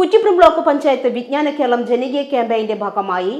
Kuttippuram block panchayat വിജ്ഞാന കേരളം ജനകീയ ക്യാമ്പയിന്റെ ഭാഗമായി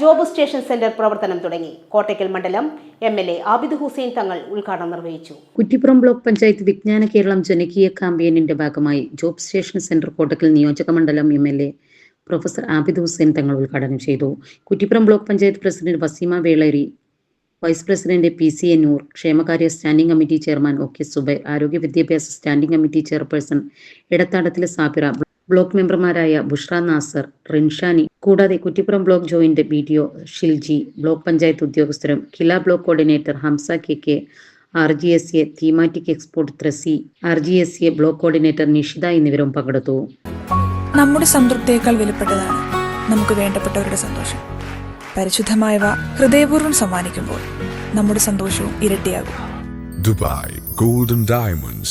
ജോബ് സ്റ്റേഷൻ സെന്റർ പ്രവർത്തനം തുടങ്ങി. കോട്ടയ്ക്കൽ മണ്ഡലം M L A Abid Hussain Thangal ഉദ്ഘാടനം നിർവഹിച്ചു. കുറ്റിപ്പുറം ബ്ലോക്ക് പഞ്ചായത്ത് വിജ്ഞാന കേരളം ജനകീയ ക്യാമ്പയിനിന്റെ ഭാഗമായി ജോബ് സ്റ്റേഷൻ സെന്റർ കോട്ടയ്ക്കൽ നിയോജക മണ്ഡലം M L A professor Abid Hussain Thangal ഉദ്ഘാടനം ചെയ്തു. Kuttippuram block panchayat president Waseema Veleri vice president P C Ennur ക്ഷേമകാര്യ standing committee chairman O K Zubair ആരോഗ്യ വിദ്യാഭ്യാസ സ്റ്റാൻഡിംഗ് കമ്മിറ്റി ചെയർപേഴ്സൺ ഇടത്താടത്തിലെ സാബിറ ബ്ലോക്ക് മെമ്പർമാരായ ബുഷ്ര നാസർ റിൻഷാനി കൂടാതെ Kuttippuram block joint B D O Shilji block panchayat ഉദ്യോഗസ്ഥരും Kila block coordinator Hamsa K K R G S A thematic expert Thresi R G S A block coordinator Nishitha എന്നിവരും പങ്കെടുത്തു. നമ്മുടെ സംതൃപ്തിയേക്കാൾ വിലപ്പെട്ടതാണ് നമുക്ക് വേണ്ടപ്പെട്ടവരുടെ സന്തോഷം. പരിശുദ്ധമായവ ഹൃദയപൂർവം സമ്മാനിക്കുമ്പോൾ നമ്മുടെ സന്തോഷവും ഇരട്ടിയാകും. Dubai golden Diamonds,